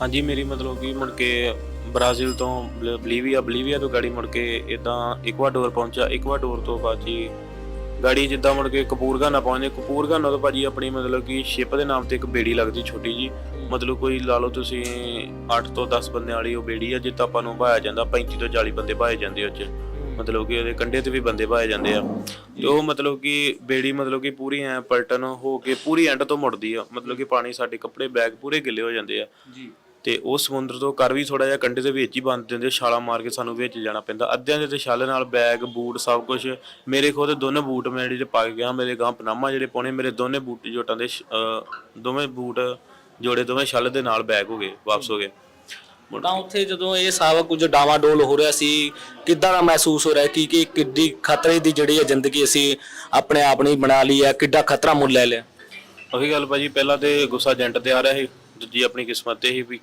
ਹਾਂਜੀ, ਮੇਰੀ ਮਤਲਬ ਕਿ ਮੁੜ ਕੇ ਬ੍ਰਾਜ਼ੀਲ ਤੋਂ ਬਲੀਵੀਆ ਬਲੀਵੀਆ ਤੋਂ ਗਾੜੀ ਮੁੜ ਕੇ ਇਦਾਂ ਇਕਵਾਡੋਰ ਪਹੁੰਚਿਆ। ਇਕਵਾਡੋਰ ਤੋਂ ਬਾਜੀ ਗਾੜੀ ਜਿੱਦਾਂ ਮੁੜ ਕੇ ਕਪੂਰਗਾਨਾ ਪਹੁੰਚਦੇ। ਕਪੂਰਗਾਨਾ ਤੋਂ ਭਾਜੀ ਆਪਣੀ ਮਤਲਬ ਕਿ ਸ਼ਿਪ ਦੇ ਨਾਮ ਤੇ ਇੱਕ ਬੇੜੀ ਲੱਗਦੀ ਛੋਟੀ ਜੀ ਮਤਲਬ ਕੋਈ ਲਾ ਲਓ ਤੁਸੀਂ 8 ਤੋਂ 10 ਬੰਦਿਆਂ ਵਾਲੀ ਉਹ ਬੇੜੀ ਆ, ਜਿੱਦਾਂ ਆਪਾਂ ਨੂੰ ਭਾਇਆ ਜਾਂਦਾ 35 ਤੋਂ 40 ਬੰਦੇ ਭਾਏ ਜਾਂਦੇ ਉਹ 'ਚ। ਮਤਲਬ ਕਿ ਉਹਦੇ ਕੰਢੇ ਤੇ ਵੀ ਬੰਦੇ ਭਾਏ ਜਾਂਦੇ ਆ। ਤੇ ਉਹ ਮਤਲਬ ਕਿ ਬੇੜੀ ਮਤਲਬ ਕਿ ਪੂਰੀ ਐ ਪਲਟਨ ਹੋ ਕੇ, ਪੂਰੀ ਐਂਡ ਤੋਂ ਮੁੜਦੀ ਆ। ਮਤਲਬ ਕਿ ਪਾਣੀ ਸਾਡੇ ਕੱਪੜੇ, ਬੈਗ ਪੂਰੇ ਗਿੱਲੇ ਹੋ ਜਾਂਦੇ ਆ। ਜੀ। ਤੇ ਉਹ ਸਮੁੰਦਰ ਤੋਂ ਕਰ ਵੀ ਥੋੜਾ ਜਿਹਾ ਕੰਢੇ ਦੇ ਵਿੱਚ ਹੀ ਬੰਦ ਦਿੰਦੇ ਛਾਲਾ ਮਾਰ ਕੇ ਸਾਨੂੰ ਵਿੱਚ ਜਾਣਾ ਪੈਂਦਾ। ਅੱਧਿਆਂ ਦੇ ਤੇ ਛਾਲੇ ਨਾਲ ਬੈਗ ਬੂਟ ਸਭ ਕੁਝ ਮੇਰੇ ਖੁਦ ਦੋਨੇ ਬੂਟ ਮੈਂ ਜਿਹੜੇ ਪਾ ਕੇ ਗਿਆ ਮੇਰੇ ਗਾਂ ਪਨਾਮਾ ਜਿਹੜੇ ਪਾਉਣੇ ਮੇਰੇ ਦੋਨੇ ਬੂਟ ਜੋਟਾਂ ਦੇ ਦੋਵੇਂ ਬੂਟ ਜੋੜੇ ਦੋਵੇਂ ਛਾਲੇ ਦੇ ਨਾਲ ਬੈਗ ਹੋ ਗਏ ਵਾਪਸ ਹੋ ਗਏ। ਤਾਂ ਉੱਥੇ ਜਦੋਂ ਇਹ ਸਾਰਾ ਕੁਝ ਡਾਵਾਡੋਲ ਹੋ ਰਿਹਾ ਸੀ ਕਿੱਦਾਂ ਦਾ ਮਹਿਸੂਸ ਹੋ ਰਿਹਾ ਕਿ ਕਿ ਕਿੱਡੀ ਖਤਰੇ ਦੀ ਜਿਹੜੀ ਹੈ ਜ਼ਿੰਦਗੀ ਅਸੀਂ ਆਪਣੇ ਆਪ ਨੂੰ ਬਣਾ ਲਈ ਹੈ ਕਿੱਡਾ ਖਤਰਾ ਮੁੱਲ ਲੈ ਲਿਆ। ਉਹੀ ਗੱਲ ਭਾਜੀ ਪਹਿਲਾਂ ਤੇ ਗੁੱਸਾ ਏਜੰਟ ਤੇ ਆ ਰਿਹਾ ਸੀ ਦੂਜੀ ਆਪਣੀ ਕਿਸਮਤ ਤੇ ਸੀ ਵੀ